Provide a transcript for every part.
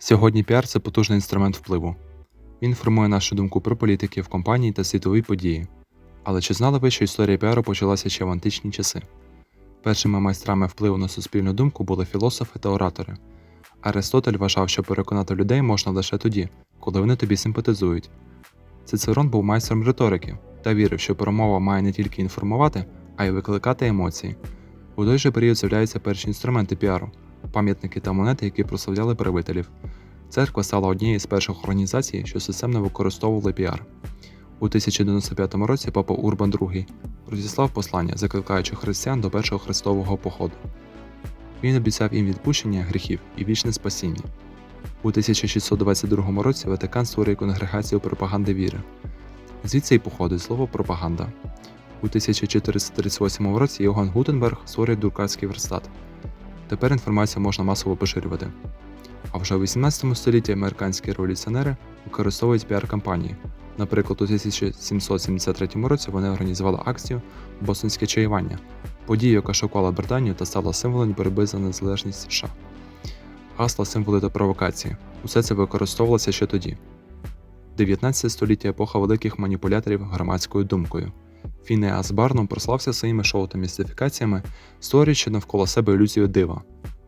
Сьогодні піар це потужний інструмент впливу. Він формує нашу думку про політиків, компанії та світові події. Але чи знали ви, що історія піару почалася ще в античні часи? Першими майстрами впливу на суспільну думку були філософи та оратори. Аристотель вважав, що переконати людей можна лише тоді, коли вони тобі симпатизують. Цицерон був майстром риторики та вірив, що промова має не тільки інформувати, а й викликати емоції. У той же період з'являються перші інструменти піару пам'ятники та монети, які прославляли правителів. Церква стала однією з перших організацій, що системно використовували піар. У 1095 році папа Урбан II розіслав послання, закликаючи християн до першого хрестового походу. Він обіцяв їм відпущення гріхів і вічне спасіння. У 1622 році Ватикан створює конгрегацію пропаганди віри. Звідси й походить слово пропаганда. У 1438 році Йоган Гутенберг створює друкарський верстат. Тепер інформацію можна масово поширювати. А вже у 18 столітті американські революціонери використовують піар-кампанії. Наприклад, у 1773 році вони організували акцію Бостонське чаювання, подію, яка шокувала Британію та стала символом боротьби за незалежність США. Гасла, символи та провокації усе це використовувалося ще тоді. 19 століття епоха великих маніпуляторів громадською думкою. Фінеас Барном прослався своїми шоу та містифікаціями, створюючи навколо себе ілюзію дива.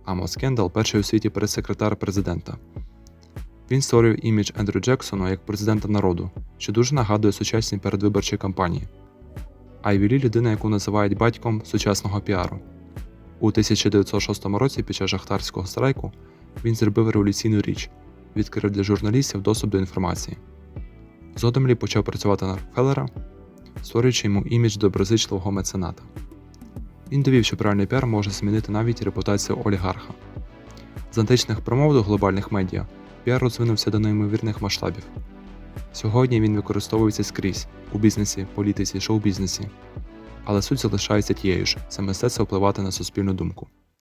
Амос Кендал перший у світі прес-секретар президента. Він створює імідж Ендрю Джексону як президента народу, що дуже нагадує сучасні передвиборчі кампанії. Айві Лі – людина, яку називають батьком сучасного піару. У 1906 році під час шахтарського страйку він зробив революційну річ, відкрив для журналістів доступ до інформації. Згодом Лі почав працювати на Рокфеллера, створюючи йому імідж доброзичливого мецената. Він довів, що правильний піар може змінити навіть репутацію олігарха. З античних промов до глобальних медіа піар розвинувся до неймовірних масштабів. Сьогодні він використовується скрізь у бізнесі, політиці, шоу-бізнесі. Але суть залишається тією ж це мистецтво впливати на суспільну думку.